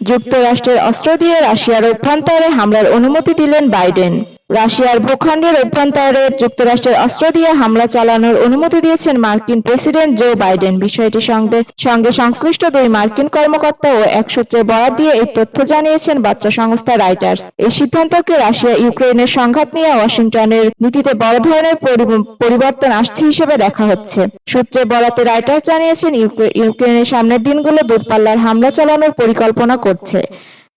যুক্তরাষ্ট্রের অস্ত্র দিয়ে রাশিয়ার অভ্যন্তরে হামলার অনুমতি দিলেন বাইডেন। রাশিয়ার ভূখণ্ডের অভ্যন্তরে যুক্তরাষ্ট্রের অস্ত্র দিয়ে হামলা চালানোর অনুমতি দিয়েছেন মার্কিন প্রেসিডেন্ট জো বাইডেন। বিষয়টি সঙ্গে সঙ্গে সংশ্লিষ্ট দুই মার্কিন কর্মকর্তা ও এক সূত্রে বরাত দিয়ে এই তথ্য জানিয়েছেন বার্তা সংস্থা রাইটার্স। এই সিদ্ধান্তকে রাশিয়া ইউক্রেনের সংঘাত নিয়ে ওয়াশিংটনের নীতিতে বড় ধরনের পরিবর্তন আসছে হিসেবে দেখা হচ্ছে। সূত্রে বরাতে রাইটার্স জানিয়েছেন ইউক্রেনের সামনের দিনগুলো দূরপাল্লার হামলা চালানোর পরিকল্পনা করছে।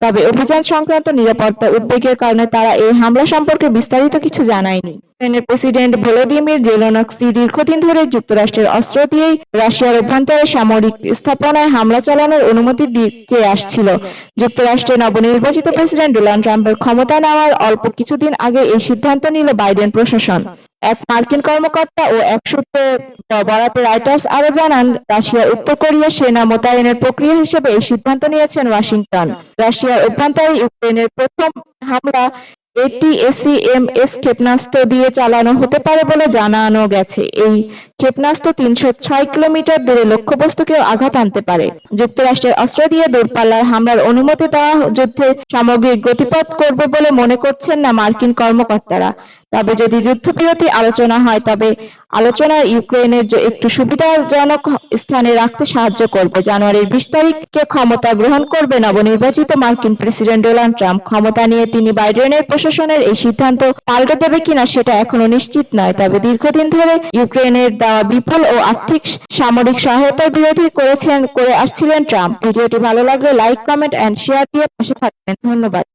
তবে অভিযান সংক্রান্ত নিরাপত্তা উদ্বেগের কারণে তারা এই হামলা সম্পর্কে বিস্তারিত কিছু জানায়নি। ইউক্রেনের প্রেসিডেন্ট ভলোদিমির জেলোনস্কি দীর্ঘদিন ধরে যুক্তরাষ্ট্রের অস্ত্র দিয়েই রাশিয়ার অভ্যন্তরে সামরিক স্থাপনায় হামলা চালানোর অনুমতি চেয়ে আসছিল। যুক্তরাষ্ট্রের নবনির্বাচিত প্রেসিডেন্ট ডোনাল্ড ট্রাম্পের ক্ষমতা নেওয়ার অল্প কিছুদিন আগে এই সিদ্ধান্ত নিল বাইডেন প্রশাসন। এক মার্কিন কর্মকর্তা ও এক সূত্রে বরাতে রাইটার্স আরও জানান, রাশিয়া, উত্তর কোরিয়া সেনা মোতায়েনের প্রক্রিয়া হিসেবে এই সিদ্ধান্ত নিয়েছেন ওয়াশিংটন। রাশিয়ার অভ্যন্তরে ইউক্রেনের প্রথম হামলা এটিএসিএমএস ক্ষেপণাস্ত্র দিয়ে চালানো হতে পারে বলে জানানো গেছে। এই ক্ষেপণাস্ত্র তিনশো ছয় কিলোমিটার দূরে লক্ষ্যবস্তুকেও আঘাত আনতে পারে। যুক্তরাষ্ট্রের অস্ত্র দিয়ে দূরপাল্লার হামলার অনুমতি দেওয়া যুদ্ধের সামগ্রিক গতিপথ করবে বলে মনে করছেন না মার্কিন কর্মকর্তারা। তবে যদি যুদ্ধবিরতি আলোচনা হয়, তবে আলোচনা ইউক্রেনের যে একটু সুবিধাজনক স্থানে রাখতে সাহায্য করবে। জানুয়ারির বিশ তারিখে ক্ষমতা গ্রহণ করবে নবনির্বাচিত মার্কিন প্রেসিডেন্ট ডোনাল্ড ট্রাম্প। ক্ষমতা নিয়ে তিনি বাইডেনের প্রশাসনের এই সিদ্ধান্ত পাল্টে দেবে কিনা সেটা এখনও নিশ্চিত নয়। তবে দীর্ঘদিন ধরে ইউক্রেনের দেওয়া বিপুল ও আর্থিক সামরিক সহায়তার বিরোধী করেছেন, করে আসছিলেন ট্রাম্প। ভিডিওটি ভালো লাগলে লাইক, কমেন্ট এন্ড শেয়ার দিয়ে পাশে থাকবেন। ধন্যবাদ।